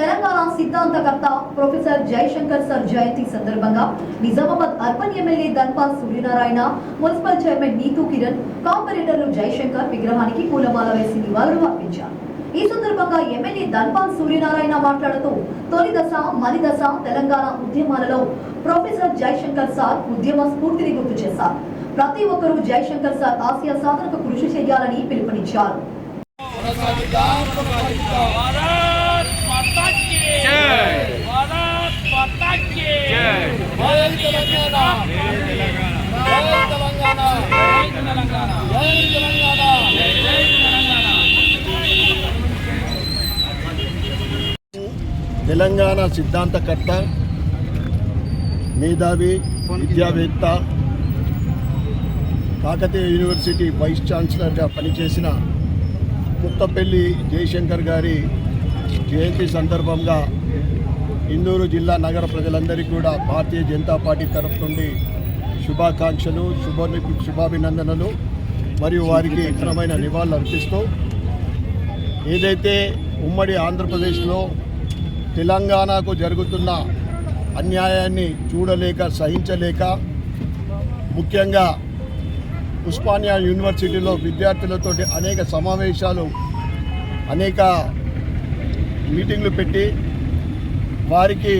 Telangana సిద్ధాంతకర్త professor Jayashankar sir జయంతి సందర్భంగా Nizamabad urban MLA Dhanpal Suryanarayana municipal chairman Neetu Kiran కార్పొరేటర్లు జయశంకర్ విగ్రహానికి పూలమాల వేసి నివాళులు అర్పించారు. ఈ సందర్భంగా ఎమ్మెల్యే ధన్పాల్ సూర్యనారాయణ మాట్లాడుతూ తొలి దశ మలి దశ తెలంగాణ ఉద్యమాలలో ప్రొఫెసర్ జయశంకర్ సార్ ఉద్యమ స్ఫూర్తిని గుర్తు చేశారు. ప్రతి ఒక్కరూ జయశంకర్ సార్ ఆసియా సాధనకు కృషి చేయాలని పిలుపునిచ్చారు. తెలంగాణ సిద్ధాంతకర్త మేధావి విద్యావేత్త కాకతీయ యూనివర్సిటీ వైస్ ఛాన్సలర్గా పనిచేసిన కొత్తపల్లి జయశంకర్ గారి జయంతి సందర్భంగా ఇందూరు జిల్లా నగర ప్రజలందరికీ కూడా భారతీయ జనతా పార్టీ తరఫు నుండి శుభాకాంక్షలు శుభ శుభాభినందనలు మరియు వారికి ఇతరమైన నివాళులు అర్పిస్తూ ఏదైతే ఉమ్మడి ఆంధ్రప్రదేశ్లో తెలంగాణకు జరుగుతున్న అన్యాయాన్ని చూడలేక సహించలేక ముఖ్యంగా ఉస్మానియా యూనివర్సిటీలో విద్యార్థులతోటి అనేక సమావేశాలు అనేక మీటింగ్లు పెట్టి వారికి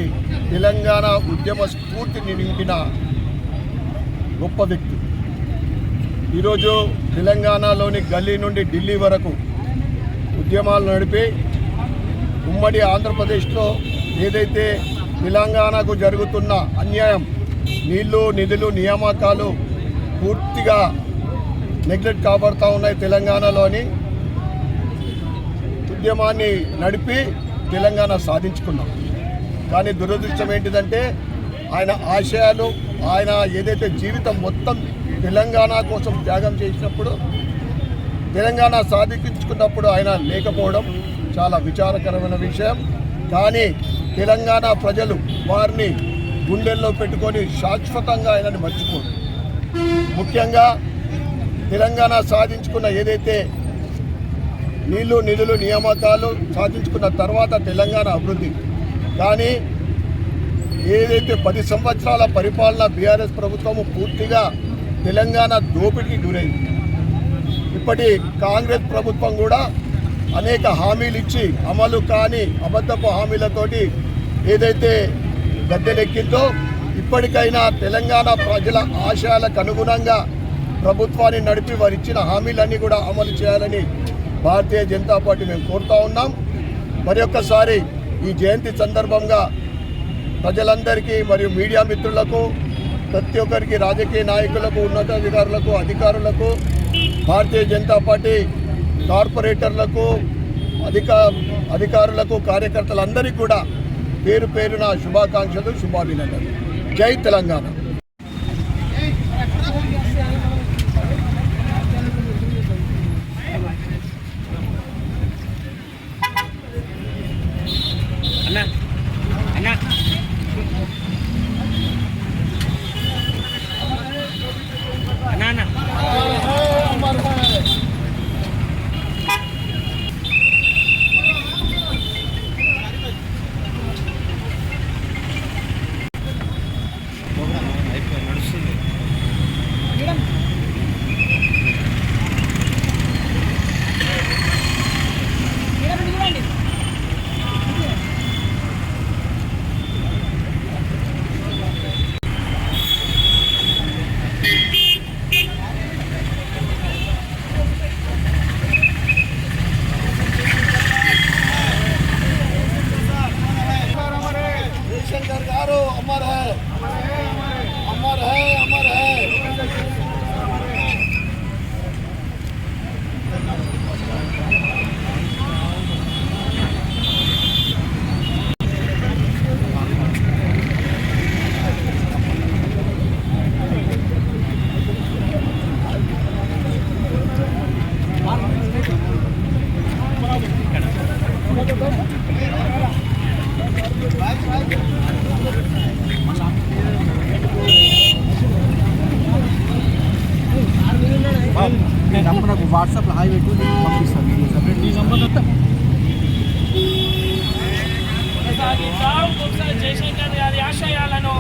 తెలంగాణ ఉద్యమ స్ఫూర్తిని నింపిన గొప్ప వ్యక్తి. ఈరోజు తెలంగాణలోని గల్లీ నుండి ఢిల్లీ వరకు ఉద్యమాలు నడిపి ఉమ్మడి ఆంధ్రప్రదేశ్లో ఏదైతే తెలంగాణకు జరుగుతున్న అన్యాయం నీళ్ళు నిధులు నియామకాలు పూర్తిగా నెగ్లెక్ట్ కాబడతా ఉన్నాయి తెలంగాణలోని ఉద్యమాన్ని నడిపి తెలంగాణ సాధించుకున్నాం. కానీ దురదృష్టం ఏంటిదంటే ఆయన ఆశయాలు ఆయన ఏదైతే జీవితం మొత్తం తెలంగాణ కోసం త్యాగం చేసినప్పుడు తెలంగాణ సాధించుకున్నప్పుడు ఆయన లేకపోవడం చాలా విచారకరమైన విషయం. కానీ తెలంగాణ ప్రజలు వారిని గుండెల్లో పెట్టుకొని శాశ్వతంగా ఆయనని మర్చిపోరు. ముఖ్యంగా తెలంగాణ సాధించుకున్న ఏదైతే నీళ్ళు నిధులు నియామకాలు సాధించుకున్న తర్వాత తెలంగాణ అభివృద్ధి కానీ ఏదైతే పది సంవత్సరాల పరిపాలన బీఆర్ఎస్ ప్రభుత్వము పూర్తిగా తెలంగాణ దోపిడీకి గురైంది. ఇప్పటి కాంగ్రెస్ ప్రభుత్వం కూడా అనేక హామీలు ఇచ్చి అమలు కాని అబద్ధపు హామీలతోటి ఏదైతే గద్దెనెక్కిందో ఇప్పటికైనా తెలంగాణ ప్రజల ఆశయాలకు అనుగుణంగా ప్రభుత్వాన్ని నడిపి వారు ఇచ్చిన హామీలన్నీ కూడా అమలు చేయాలని భారతీయ జనతా పార్టీ మేము కోరుతా ఉన్నాం. మరి ఒక్కసారి ఈ జయంతి సందర్భంగా ప్రజలందరికీ మరియు మీడియా మిత్రులకు ప్రతి ఒక్కరికి రాజకీయ నాయకులకు ఉన్నతాధికారులకు అధికారులకు భారతీయ జనతా పార్టీ కార్పొరేటర్లకు అధిక అధికారులకు కార్యకర్తలందరికీ కూడా పేరు పేరున శుభాకాంక్షలు శుభాభినందనలు. జై తెలంగాణ. జయశంకర్ గారు అమర్ వాట్సాప్లో హాయ్ పెట్టు పంపిస్తాను నేను సపరేట్ ఈ నెంబర్ చేసిన ఆశయాలను